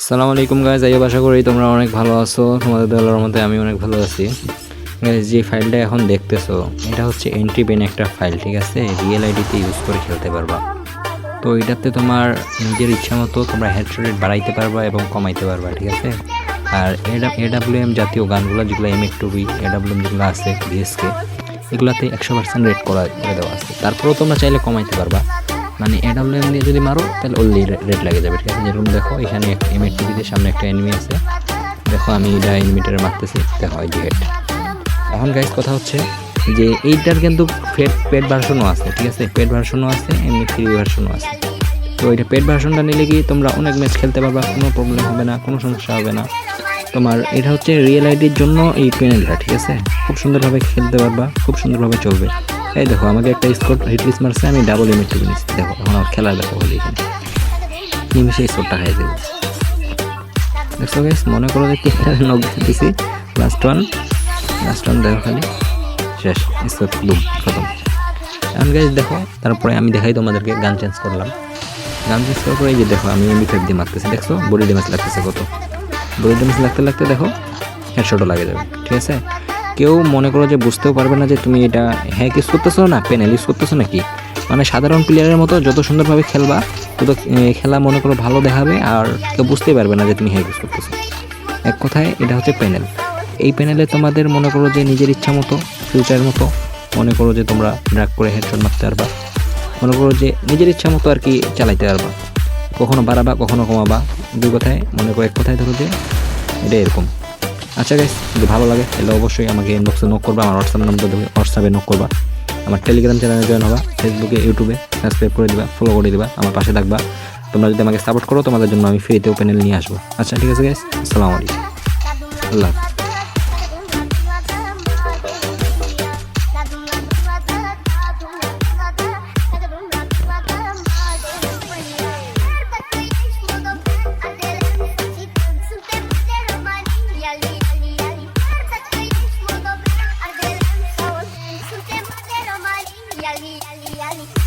আসসালামু আলাইকুম গাইজ আইব আশা করি তোমরা অনেক ভালো আছো। তোমাদের দলের মধ্যে আমি অনেক ভালো আছি। যে ফাইলটা এখন দেখতেছো, এটা হচ্ছে এন্ট্রি পেন একটা ফাইল ঠিক আছে? রিয়েল আইডিতে ইউজ করে খেলতে পারবা। তো এটাতে তোমার নিজের ইচ্ছা মতো তোমরা হেড রেট বাড়াইতে পারবা এবং কমাইতে পারবা, ঠিক আছে? আর এডাব্লিউ এম জাতীয় গানগুলো, যেগুলো এম এক টুবি এডাব্লিউ এম যেগুলো আছে ভিএসকে এগুলাতে একশো পার্সেন্ট রেট করে দেওয়া আছে। তারপরেও তোমরা চাইলে কমাইতে পারবা। মানে এম দিয়ে যদি মারো, তাহলে ওনলি রেট লাগে যাবে, ঠিক আছে? যেরকম দেখো, এখানে এম এর সামনে একটা এনিমি আছে। দেখো, আমি এটা এনিমিটারে মারতেছি, দেখো, এই হেড এখন গাইজ কথা হচ্ছে যে এইটার কিন্তু পেড পেড ভার্সনও আছে, ঠিক আছে? পেড ভার্সনও আছে, এমনি ফ্রি ভার্সনও আছে। তো এটা পেড ভার্সনটা নিলে কি তোমরা অনেক ম্যাচ খেলতে পারবা, কোনো প্রবলেম হবে না, কোনো সমস্যা হবে না। তোমার এটা হচ্ছে রিয়েল আইডির জন্য এই প্যানেলটা ঠিক আছে? খুব সুন্দরভাবে খেলতে পারবা, খুব সুন্দরভাবে চলবে। এই দেখো, আমাকে একটা স্কোর হিটলিস মারছে, আমি ডাবল এমিট টুকু নিচ্ছি দেখো, এখন আমার খেলা দেখো হলে এখানে। নিমিশে স্কোরটা খাই দেবো? দেখছ গাইস মনে করো যে নক দিতেছি লাস্ট ওয়ান লাস্ট ওয়ান দেখো খালি। শেষ স্কোর লুপ খতম। এখন গাইস দেখো, তারপরে আমি দেখাই তোমাদেরকে গান চেঞ্জ করলাম। গান চেঞ্জ করার পরে এই যে দেখো, আমি এমবি ফাইভ দিয়ে মারতেছি, দেখছ? বডি ড্যামেজ লাগতেছে কত? বডি ড্যামেজ লাগতে লাগতে দেখো হেডশটও লাগে যাবে, ঠিক আছে? কেউ মনে করো যে বুঝতেও পারবে না যে তুমি এটা হ্যাক ইউজ করতেছো না? পেনাল ইউজ করতেছো নাকি? মানে সাধারণ প্লেয়ারের মতো যত সুন্দরভাবে খেলবা, তত খেলা মনে করো ভালো দেখাবে আর কেউ বুঝতেই পারবে না যে তুমি হ্যাক ইউজ করতেছো এক কথায় এটা হচ্ছে প্যানেল এই প্যানেলে তোমাদের মনে করো যে নিজের ইচ্ছা মতো ফিউচার মতো মনে করো যে তোমরা ড্রাগ করে হেডশট মারতে পারবা। মনে করো যে নিজের ইচ্ছা মতো আর কি চালাইতে পারবা। কখনো বাড়াবা, কখনো কমাবা। দুই কথায় মনে করো, এক কথায় ধরো যে এটা এরকম। আচ্ছা গাইস যদি ভালো লাগে, তাহলে অবশ্যই আমাকে ইনবক্সে নক করবা, আমার হোয়াটসঅ্যাপ নাম্বার দেবে হোয়াটসঅ্যাপে নক করবা। আমার টেলিগ্রাম চ্যানেলে জয়েন হবা ফেসবুকে ইউটিউবে সাবস্ক্রাইব করে দিবা ফলো করে দিবা, আমার পাশে থাকবা। তোমরা যদি আমাকে সাপোর্ট করো, তোমাদের জন্য আমি ফ্রিতে ওপেনেল নিয়ে আসব। আচ্ছা ঠিক আছে গাইস আসসালামু আলাইকুম। আল্লাহ।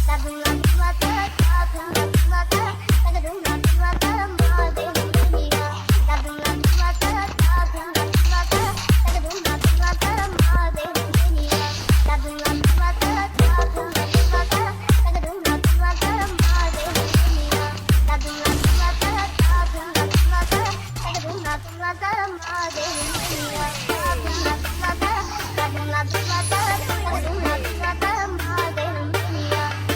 Dadulampua te tatama